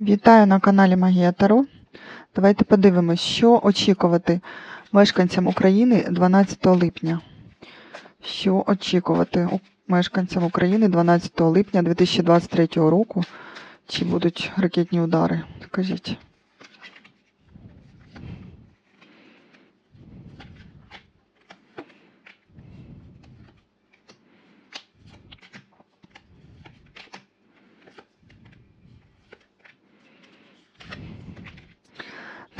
Вітаю на каналі Магія Таро. Давайте подивимось, що очікувати мешканцям України 12 липня. Що очікувати мешканцям України 12 липня 2023 року? Чи будуть ракетні удари? Скажіть.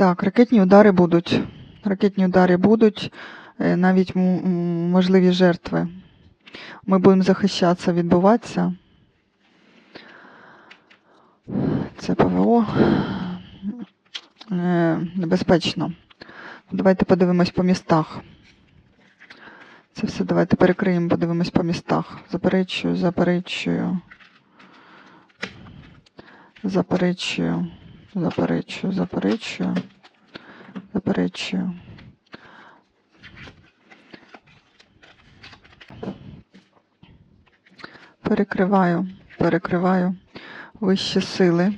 Так, ракетні удари будуть. Ракетні удари будуть, е, навіть можливі жертви. Ми будемо захищатися, відбуватися. Це ПВО. Е, Небезпечно. Давайте подивимось по містах. Це все давайте перекриємо, подивимось по містах. Заперечую, заперечую. Заперечую, заперечую, заперечую. Заперечую. Перекриваю, перекриваю вищі сили.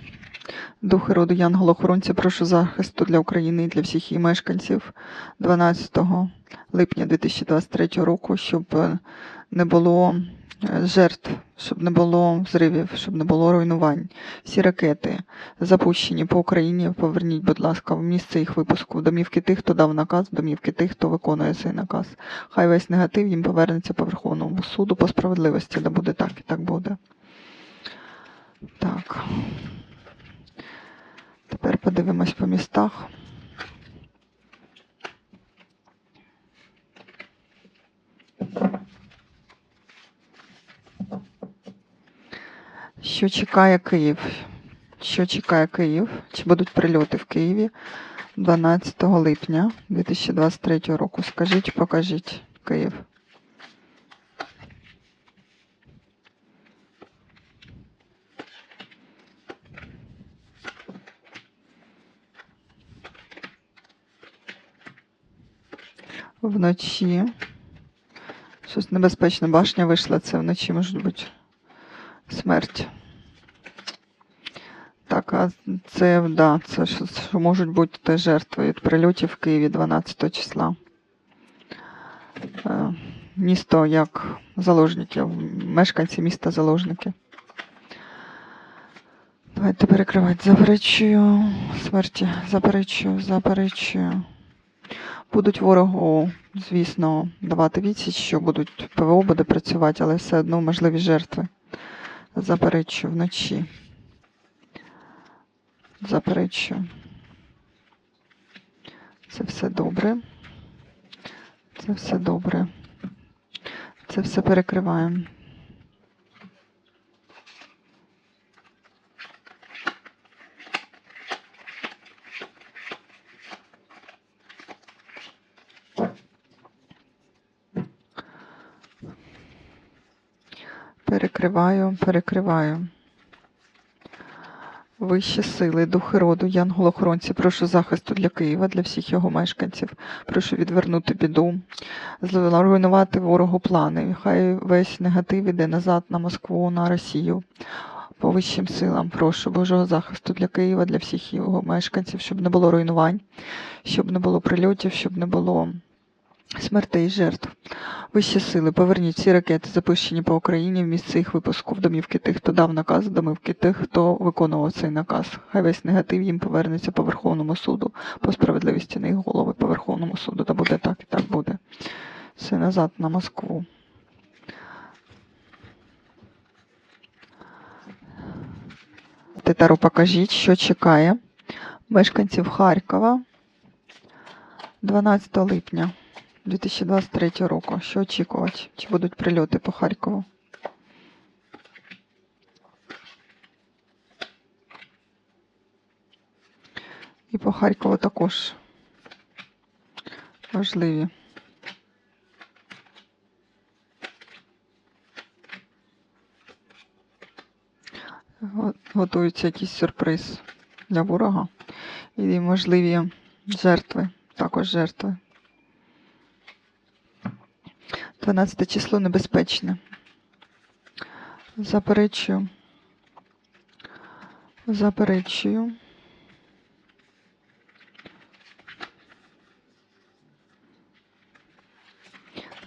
Духи роду Янголохоронці, прошу захисту для України і для всіх її мешканців 12 липня 2023 року, щоб не було жертв, щоб не було взривів, щоб не було руйнувань. Всі ракети запущені по Україні. Поверніть, будь ласка, в місце їх випуску, в домівки тих, хто дав наказ, в домівки тих, хто виконує цей наказ. Хай весь негатив їм повернеться по Верховному суду по справедливості, де буде так і так буде. Так. Тепер подивимось по містах. Що чекає Київ? Що чекає Київ? Чи будуть прильоти в Києві 12 липня 2023 року? Скажіть, покажіть Київ. Вночі. Щось небезпечне. Башня вийшла, це вночі може бути смерть. Це, да, це що, можуть бути теж жертви від прильотів в Києві 12 числа. Е, Місто як заложників, мешканці міста заложники. Давайте перекривати. Заперечую смерті, заперечую, заперечую. Будуть ворогу, звісно, давати відсіч, що будуть ПВО буде працювати, але все одно можливі жертви. Заперечую вночі. Заперечую. Це все добре. Це все добре. Це все перекриваємо. Перекриваю, перекриваю. Вищі сили, духи роду, янголохоронці, прошу захисту для Києва, для всіх його мешканців. Прошу відвернути біду, зруйнувати ворогу плани. Хай весь негатив іде назад на Москву, на Росію. По вищим силам прошу Божого захисту для Києва, для всіх його мешканців, щоб не було руйнувань, щоб не було прильотів, щоб не було смертей жертв. Вищі сили, поверніть всі ракети, запущені по Україні в місце їх випуску в домівки тих, хто дав наказ, домівки тих, хто виконував цей наказ. Хай весь негатив їм повернеться по Верховному суду, по справедливості на їх голови, по Верховному суду. Та буде так і так буде. Все назад на Москву. Титару покажіть, що чекає мешканців Харкова 12 липня. 2023 року. Що очікувати? Чи будуть прильоти по Харкову? І по Харкову також важливі. Го- Готується якийсь сюрприз для ворога. І можливі жертви, також жертви. 12 число небезпечне. Заперечую. Заперечую.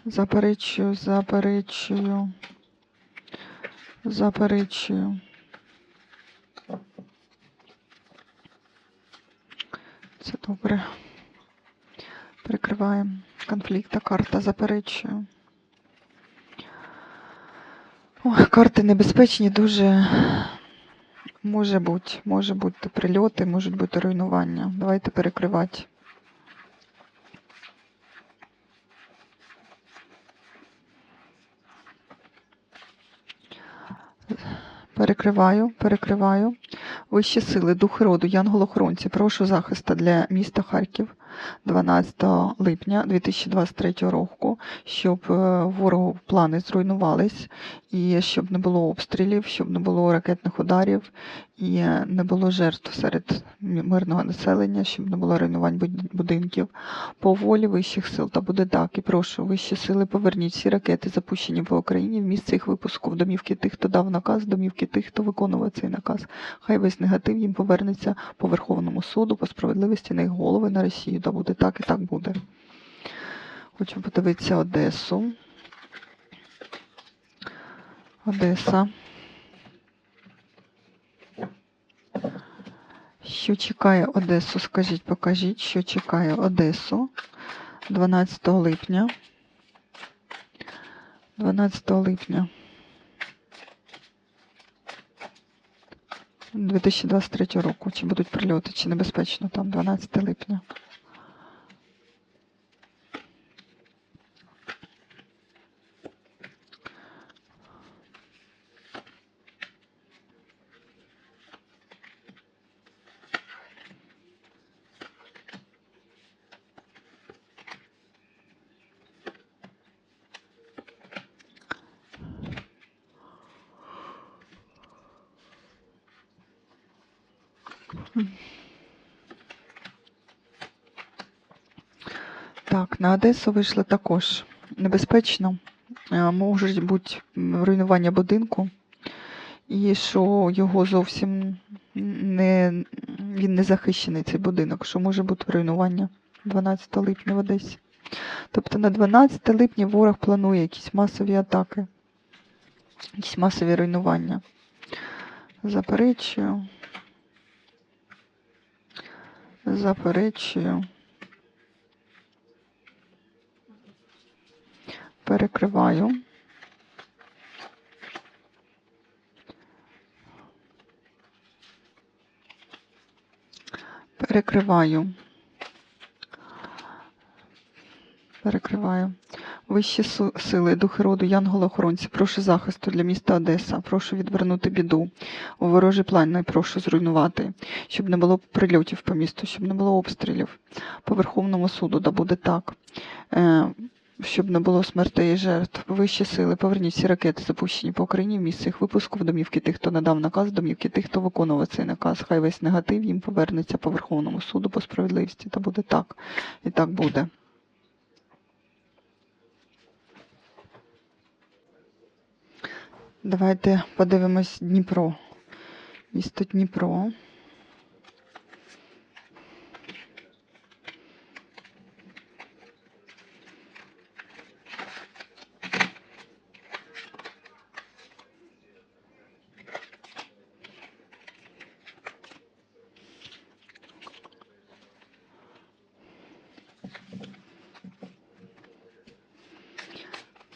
Заперечую, заперечую. Заперечую. Це добре. Прикриваємо конфлікта. Карта заперечую. Карти небезпечні дуже. Може бути, може бути прильоти, можуть бути руйнування. Давайте перекривати. Перекриваю, перекриваю. Вищі сили, духи роду, янголохоронці, прошу захиста для міста Харків 12 липня 2023 року, щоб е, ворогу плани зруйнувались, і щоб не було обстрілів, щоб не було ракетних ударів і не було жертв серед мирного населення, щоб не було руйнувань будинків. По волі вищих сил та буде так. І прошу вищі сили поверніть всі ракети, запущені по Україні, в місце їх випуску в домівки тих, хто дав наказ, в домівки тих, хто виконував цей наказ. Хай весь негатив їм повернеться по Верховному суду, по справедливості на їх голови на Росію. Да буде так і так буде. Хочу подивитися Одесу. Одеса. Що чекає Одесу? Скажіть, покажіть, що чекає Одесу 12 липня. 12 липня 2023 року. Чи будуть прильоти, чи небезпечно там 12 липня. На Одесу вийшли також небезпечно. Е, Можуть бути руйнування будинку, і що його зовсім не, він не захищений, цей будинок, що може бути руйнування 12 липня в Одесі. Тобто на 12 липня ворог планує якісь масові атаки, якісь масові руйнування. Заперечую. Заперечую. Перекриваю. Перекриваю. Перекриваю. Вищі сили, духи роду, янголи-охоронці, прошу захисту для міста Одеса, прошу відвернути біду. У ворожий план прошу зруйнувати, щоб не було прильотів по місту, щоб не було обстрілів. По Верховному суду, да буде так. Щоб не було смертей і жертв. Вищі сили, поверніть всі ракети, запущені по Україні в місце їх випуску в домівки тих, хто надав наказ, в домівки тих, хто виконував цей наказ. Хай весь негатив їм повернеться по Верховному суду, по справедливості. Та буде так. І так буде. Давайте подивимось Дніпро. Місто Дніпро.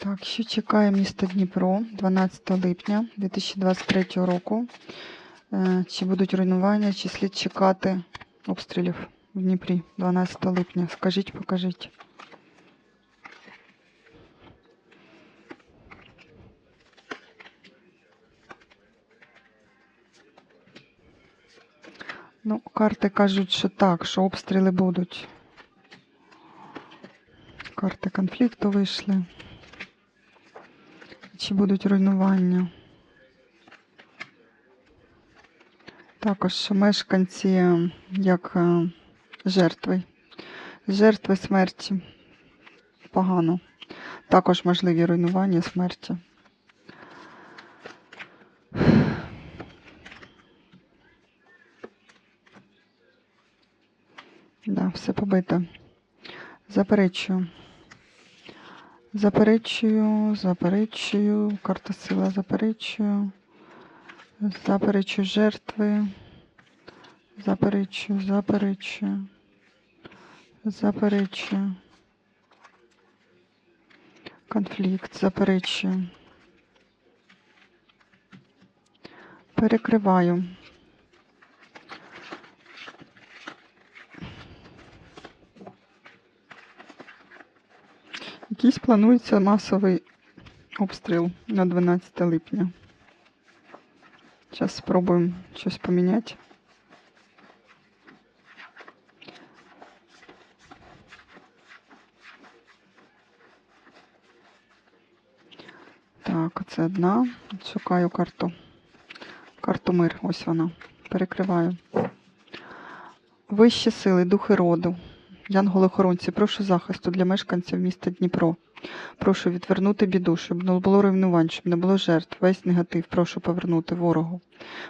Так, що чекає місто Дніпро 12 липня 2023 року? Е, Чи будуть руйнування, чи слід чекати обстрілів в Дніпрі 12 липня? Скажіть, покажіть. Ну, карти кажуть, що так, що обстріли будуть. Карти конфлікту вийшли чи будуть руйнування. Також мешканці як е, жертви, жертви смерті. Погано. Також можливі руйнування смерті. Да, все побито. Заперечую. Заперечую, заперечую. Карта сила заперечую. Заперечую жертви. Заперечую, заперечую. Заперечую. Конфлікт, заперечую. Перекриваю. Якийсь планується масовий обстріл на 12 липня. Зараз спробуємо щось поміняти. Так, це одна. Шукаю карту. Карту мир, ось вона. Перекриваю. Вищі сили, духи роду. Янголи-охоронці, прошу захисту для мешканців міста Дніпро. Прошу відвернути біду, щоб не було руйнувань, щоб не було жертв. Весь негатив прошу повернути ворогу.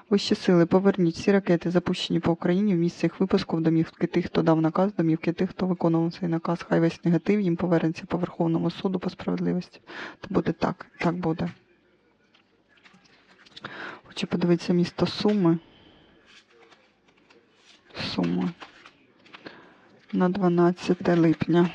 Вищі сили, поверніть всі ракети, запущені по Україні в місце їх випуску в домівки тих, хто дав наказ, домівки тих, хто виконував цей наказ. Хай весь негатив їм повернеться по Верховному суду по справедливості. То буде так, так буде. Хочу подивитися місто Суми. Суми. На 12 липня.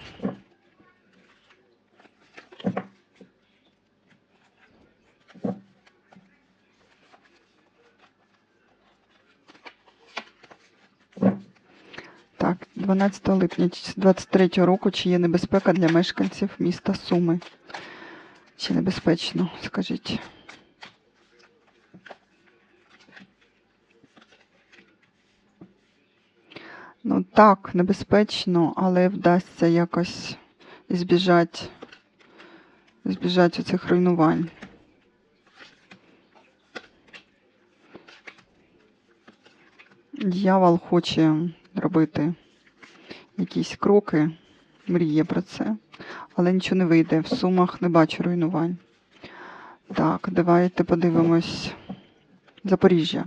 Так, 12 липня 23 року, чи є небезпека для мешканців міста Суми? Чи небезпечно, скажіть? Ну так, небезпечно, але вдасться якось збіжати, збіжати оцих руйнувань. Дьявол хоче робити якісь кроки, мріє про це, але нічого не вийде. В сумах не бачу руйнувань. Так, давайте подивимось Запоріжжя.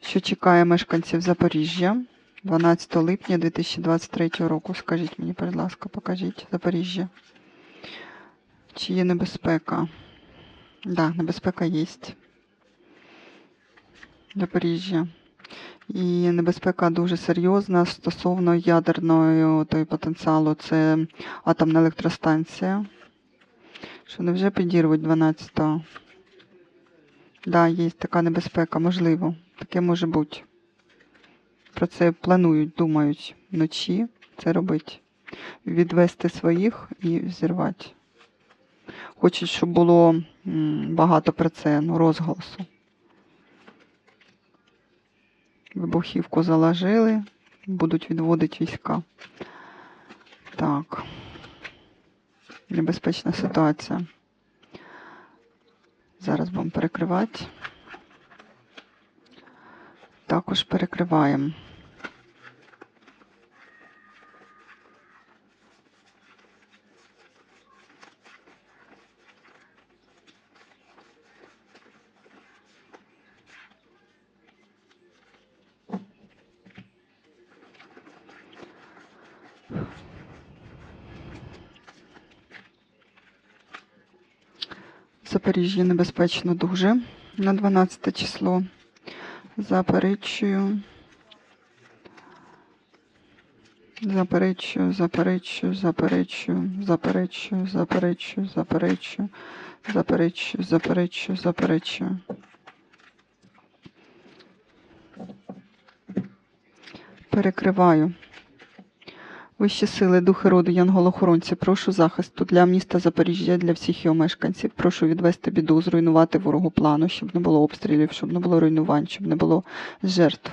Що чекає мешканців Запоріжжя 12 липня 2023 року? Скажіть мені, будь ласка, покажіть Запоріжжя. Чи є небезпека? Так, да, небезпека є. Запоріжжя. І небезпека дуже серйозна стосовно ядерної той потенціалу. Це атомна електростанція. Що не вже підірвуть 12-го? Да, є така небезпека, можливо. Таке може бути. Про це планують, думають вночі це робити. Відвести своїх і зірвати. Хочуть, щоб було багато про це, ну, розголосу. Вибухівку заложили, будуть відводити війська. Так. Небезпечна ситуація. Зараз будемо перекривати. Також перекриваємо. Запоріжжя небезпечно дуже на 12 число. Заперечую. Заперечую, заперечую, заперечую, заперечую, заперечую, заперечую, заперечую, заперечую, заперечую. Перекриваю. Вищі сили, духи роду, янголохоронці, прошу захисту для міста Запоріжжя, для всіх його мешканців. Прошу відвести біду, зруйнувати ворогу плану, щоб не було обстрілів, щоб не було руйнувань, щоб не було жертв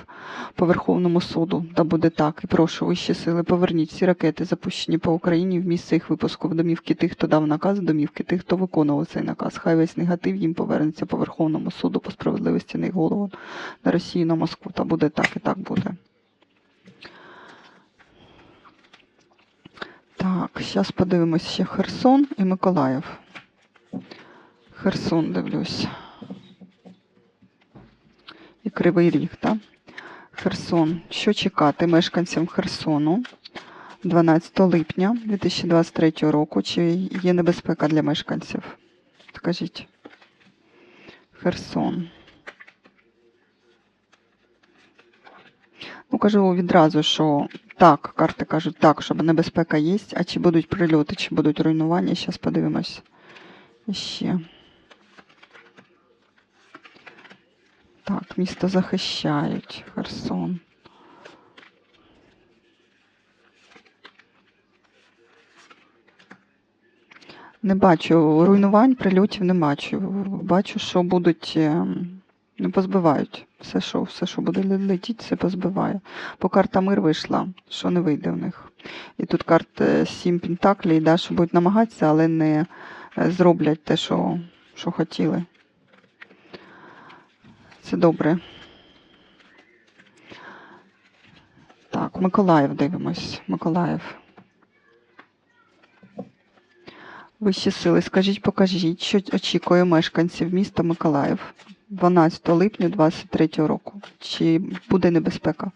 по Верховному суду. Та буде так. І прошу вищі сили, поверніть всі ракети, запущені по Україні в місце їх випуску в домівки тих, хто дав наказ, домівки тих, хто виконував цей наказ. Хай весь негатив їм повернеться по Верховному суду по справедливості на їх голову на Росію, на Москву. Та буде так і так буде. Так, зараз подивимось ще Херсон і Миколаїв. Херсон дивлюсь. І Кривий Ріг, так? Херсон. Що чекати мешканцям Херсону 12 липня 2023 року. Чи є небезпека для мешканців? Скажіть. Херсон. Ну, кажу відразу, що так, карти кажуть так, що небезпека є, а чи будуть прильоти, чи будуть руйнування, зараз подивимось. Ще. Так, місто захищають. Херсон. Не бачу руйнувань, прильотів не бачу. Бачу, що будуть ем, позбивають. Все, що, все, що буде летіти, все позбиває. По карта мир вийшла, що не вийде в них. І тут карта 7 пентаклей, да, що будуть намагатися, але не е, зроблять те, що, що хотіли. Це добре. Так, Миколаїв дивимось. Миколаїв. Вищі сили, скажіть, покажіть, що очікує мешканців міста Миколаїв 12 липня 2023 року. Чи буде небезпека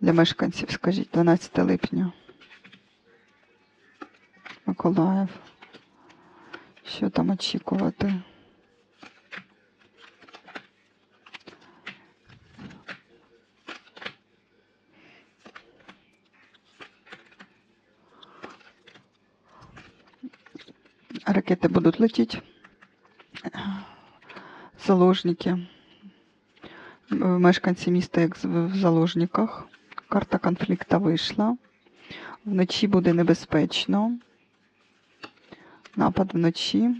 для мешканців? Скажіть, 12 липня. Миколаїв. Що там очікувати? Ракети будуть летіти. Заложники. Мешканці міста як в заложниках. Карта конфлікту вийшла. Вночі буде небезпечно. Напад вночі.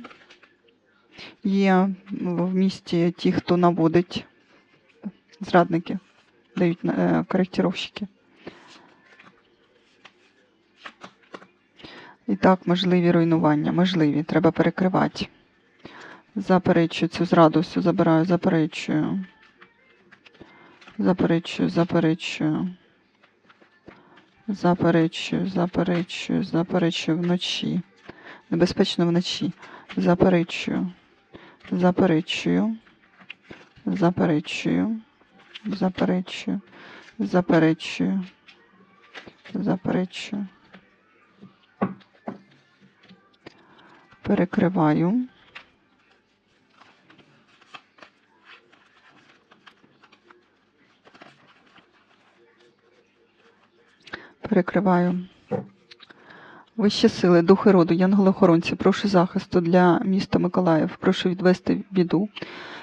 Є в місті ті, хто наводить зрадники, дають е, коректировщики. І так, можливі руйнування, можливі, треба перекривати. Заперечую цю зраду, всю забираю, заперечую. Заперечую, заперечую. Заперечую, заперечую, заперечую вночі. Небезпечно вночі. Заперечую. Заперечую. Заперечую. Заперечую. Заперечую. Заперечую. Перекриваю. Перекриваю. Вищі сили, духи роду, янголи-охоронці, прошу захисту для міста Миколаїв. Прошу відвести біду,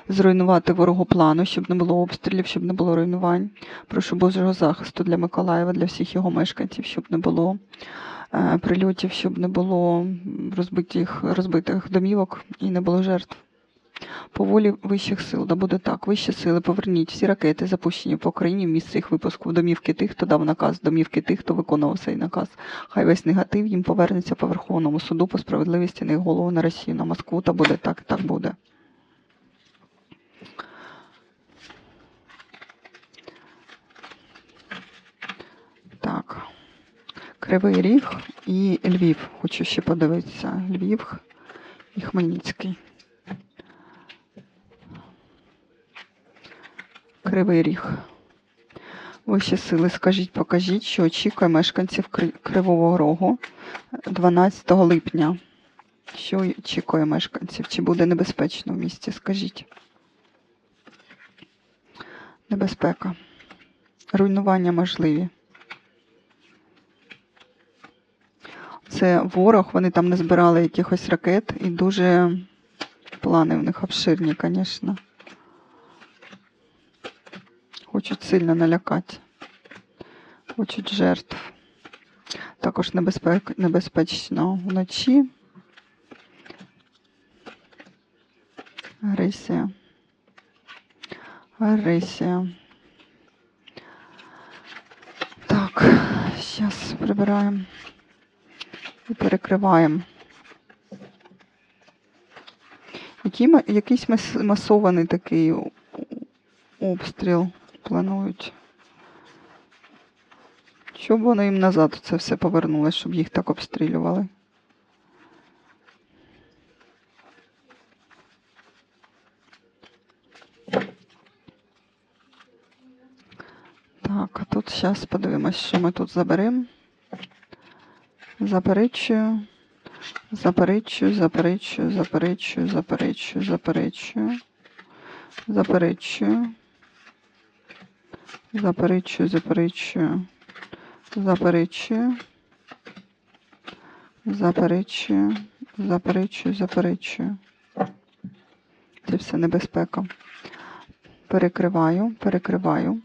зруйнувати ворогу плану, щоб не було обстрілів, щоб не було руйнувань. Прошу Божого захисту для Миколаєва, для всіх його мешканців, щоб не було е, прильотів, щоб не було розбитих, розбитих домівок і не було жертв. По волі вищих сил, да буде так. Вищі сили, поверніть всі ракети, запущені по Україні в місце їх випуску в домівки тих, хто дав наказ, домівки тих, хто виконував цей наказ. Хай весь негатив їм повернеться по Верховному суду по справедливості на голову на Росію, на Москву, та буде так, так буде. Так. Кривий Ріг і Львів. Хочу ще подивитися. Львів і Хмельницький. Кривий Ріг. Вищі сили, скажіть, покажіть, що очікує мешканців Кривого Рогу 12 липня. Що очікує мешканців? Чи буде небезпечно в місті? Скажіть. Небезпека. Руйнування можливі. Це ворог, вони там не збирали якихось ракет і дуже плани в них обширні, звісно. Хочуть сильно налякати. Хочуть жертв. Також небезпек... небезпечно вночі. Агресія. Агресія. Так, зараз прибираємо і перекриваємо. Який, якийсь масований такий обстріл планують. Щоб воно їм назад це все повернулося, щоб їх так обстрілювали. Так, а тут зараз подивимось, що ми тут заберемо. Заперечую. Заперечую, заперечую, заперечую, заперечую, заперечую. Заперечую. Заперечую, заперечую. Заперечую. Заперечую. Заперечую, заперечую. Це все небезпека. Перекриваю, перекриваю.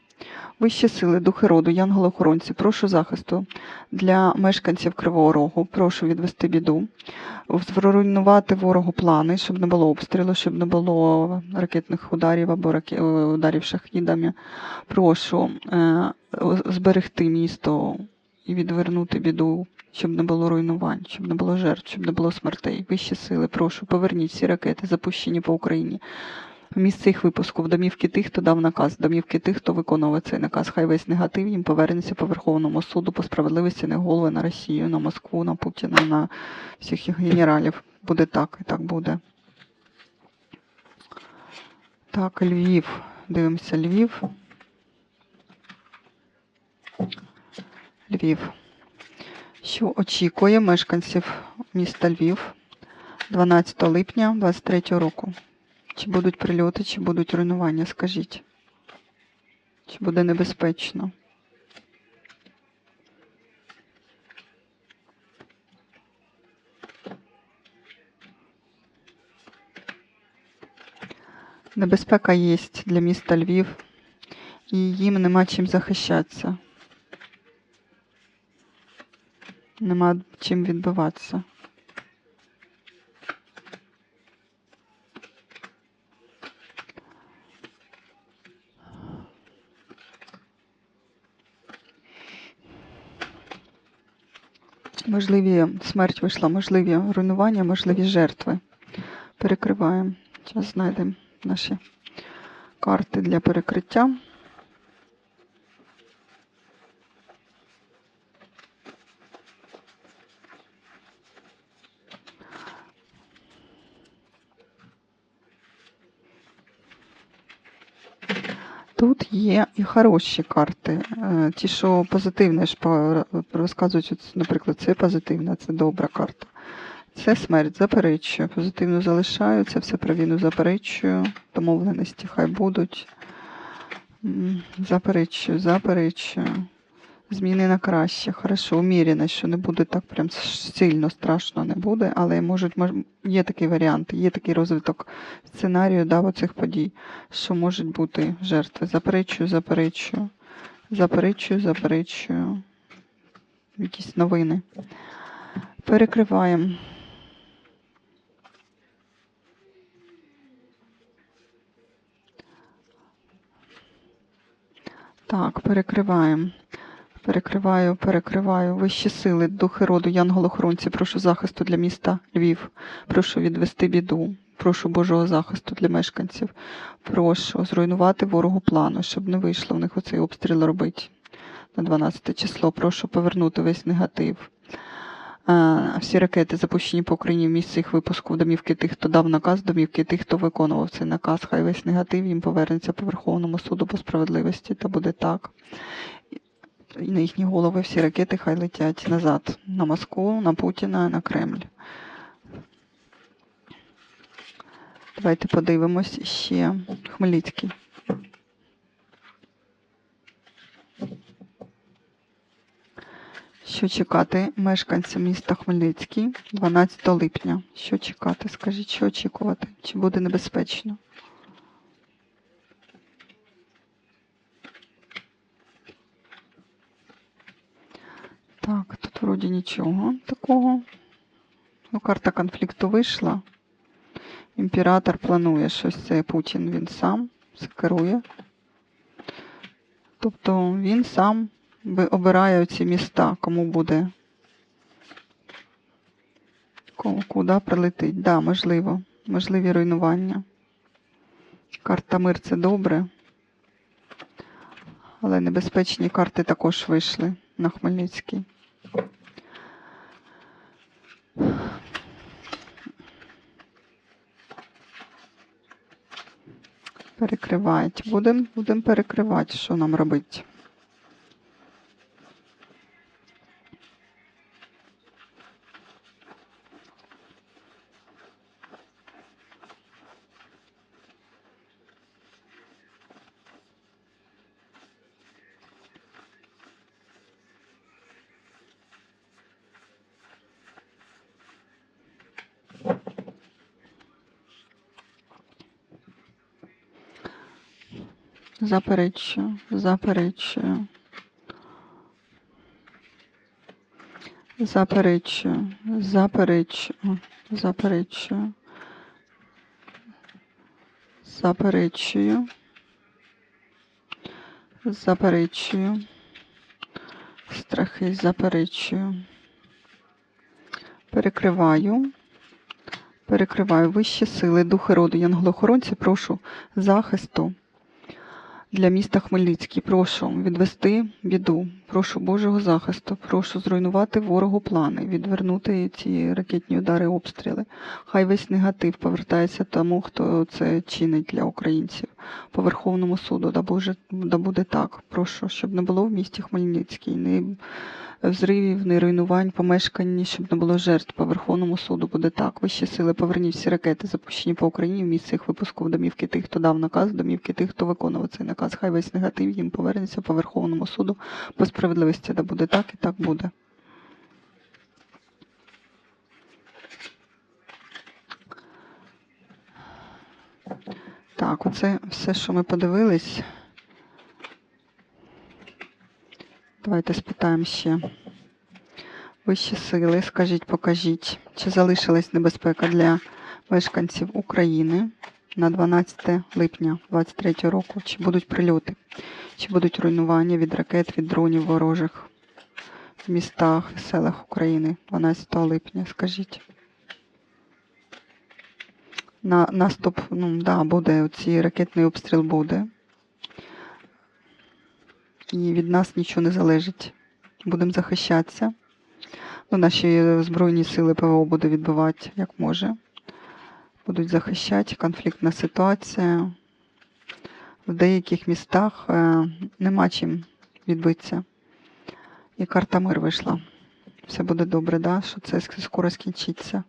Вищі сили, духи роду, янголи-охоронці, прошу захисту для мешканців Кривого Рогу, прошу відвести біду, зруйнувати ворогу плани, щоб не було обстрілу, щоб не було ракетних ударів або раке- ударів шахідами. Прошу е, зберегти місто і відвернути біду, щоб не було руйнувань, щоб не було жертв, щоб не було смертей. Вищі сили, прошу, поверніть всі ракети, запущені по Україні. В місце їх випуску, в домівки тих, хто дав наказ, домівки тих, хто виконував цей наказ. Хай весь негатив повернеться по Верховному суду по справедливості на голови на Росію, на Москву, на Путіна, на всіх їх генералів. Буде так і так буде. Так, Львів. Дивимося Львів. Львів. Що очікує мешканців міста Львів 12 липня 23 року? Чи будуть прильоти, чи будуть руйнування, скажіть? Чи буде небезпечно? Небезпека є для міста Львів, і їм нема чим захищатися. Нема чим відбиватися. Можливі смерть вийшла, можливі руйнування, можливі жертви. Перекриваємо. Зараз знайдемо наші карти для перекриття. Тут є і хороші карти. Е, Ті, що позитивне ж розказують, наприклад, це позитивна, це добра карта. Це смерть, заперечую. Позитивно залишаю, це все про війну заперечую. Домовленості хай будуть. Заперечую, заперечую. Зміни на краще. Хорошо, уміреність, що не буде так прям сильно страшно не буде, але можуть, мож, є такі варіанти, є такий розвиток сценарію да, оцих подій, що можуть бути жертви. Заперечую, заперечую, заперечую, заперечую. Якісь новини. Перекриваємо. Так, перекриваємо. Перекриваю, перекриваю. Вищі сили, духи роду, янголохоронці, прошу захисту для міста Львів. Прошу відвести біду. Прошу Божого захисту для мешканців. Прошу зруйнувати ворогу плану, щоб не вийшло в них оцей обстріл робити на 12 число. Прошу повернути весь негатив. Е, Всі ракети запущені по Україні в місці їх випуску в домівки тих, хто дав наказ, домівки тих, хто виконував цей наказ. Хай весь негатив їм повернеться по Верховному суду по справедливості, та буде так. І на їхні голови всі ракети хай летять назад на Москву, на Путіна, на Кремль. Давайте подивимось ще Хмельницький. Що чекати мешканцям міста Хмельницький 12 липня? Що чекати? Скажіть, що очікувати? Чи буде небезпечно? Так, тут вроді нічого такого. Ну, карта конфлікту вийшла. Імператор планує щось. Це Путін він сам керує. Тобто він сам обирає ці міста, кому буде. Куди прилетить. Да, можливо. Можливі руйнування. Карта мир це добре. Але небезпечні карти також вийшли на Хмельницький. Перекривають. Будемо будем перекривати, що нам робити. Заперечую, заперечую. Заперечую, заперечую, заперечую. Заперечую. Заперечую. Страхи заперечую. Перекриваю. Перекриваю вищі сили, духи роду, янголохоронці, прошу захисту для міста Хмельницький. Прошу відвести біду, прошу Божого захисту, прошу зруйнувати ворогу плани, відвернути ці ракетні удари, обстріли. Хай весь негатив повертається тому, хто це чинить для українців. По Верховному суду, да, Боже, да буде так. Прошу, щоб не було в місті Хмельницький, ні взривів, ні руйнувань, помешкань, щоб не було жертв. По Верховному суду буде так. Вищі сили поверніть всі ракети, запущені по Україні в місце їх випуску в домівки тих, хто дав наказ, домівки тих, хто виконував цей наказ. Хай весь негатив їм повернеться по Верховному суду. Справедливості да буде так і так буде. Так, оце все, що ми подивились. Давайте спитаємо ще. Вищі сили, скажіть, покажіть, чи залишилась небезпека для мешканців України на 12 липня 2023 року? Чи будуть прильоти, чи будуть руйнування від ракет, від дронів ворожих в містах, в селах України 12 липня? Скажіть. На наступ, ну да, буде оці ракетний обстріл буде. І від нас нічого не залежить. Будемо захищатися. Ну, наші Збройні сили ПВО буде відбивати як може. Будуть захищати конфліктна ситуація. В деяких містах е, нема чим відбитися. І карта мир вийшла. Все буде добре, да? що це скоро скінчиться.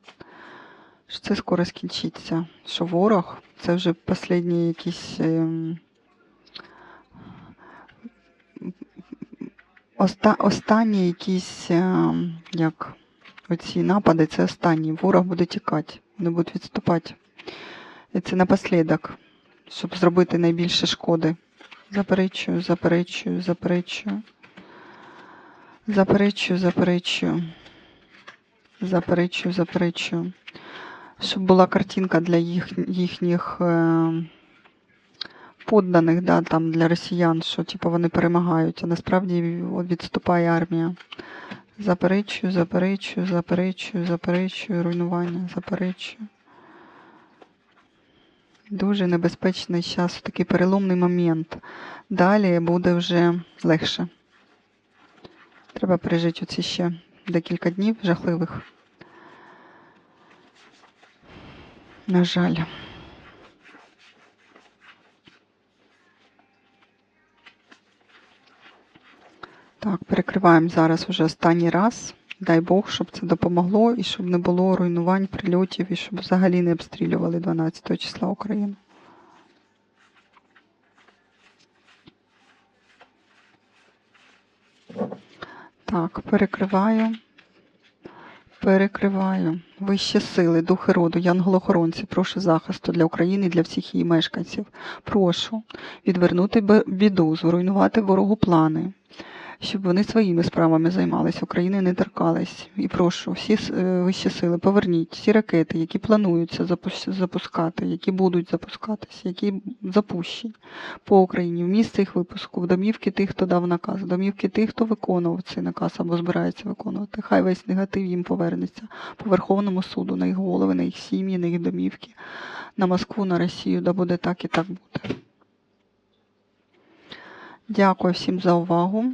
Що це скоро скінчиться. Що ворог це вже останні якісь. Е, Оста, останні якісь, е, як оці напади, це останні. Ворог буде тікати, вони будуть відступати. І це напослідок, щоб зробити найбільше шкоди. Заперечую, заперечую, заперечую. Заперечую, заперечую. Заперечую, заперечую. Щоб була картинка для їх, їхніх. Е подданих, да, там для росіян, що типу, вони перемагають, а насправді відступає армія. Заперечую, заперечую, заперечую, заперечую, руйнування, заперечую. Дуже небезпечний час, такий переломний момент. Далі буде вже легше. Треба пережити оці ще декілька днів жахливих. На жаль. Так, перекриваємо зараз вже останній раз. Дай Бог, щоб це допомогло і щоб не було руйнувань, прильотів, і щоб взагалі не обстрілювали 12 числа Україну. Так, перекриваю. Перекриваю. Вищі сили, духи роду, янголохоронці, прошу захисту для України і для всіх її мешканців. Прошу відвернути біду, зруйнувати ворогу плани щоб вони своїми справами займалися, України не торкались. І прошу всі е, вищі сили, поверніть всі ракети, які плануються запускати, які будуть запускатися, які запущені по Україні в місце їх випуску, в домівки тих, хто дав наказ, в домівки тих, хто виконував цей наказ або збирається виконувати. Хай весь негатив їм повернеться по Верховному суду, на їх голови, на їх сім'ї, на їх домівки, на Москву, на Росію, да буде так і так буде. Дякую всім за увагу.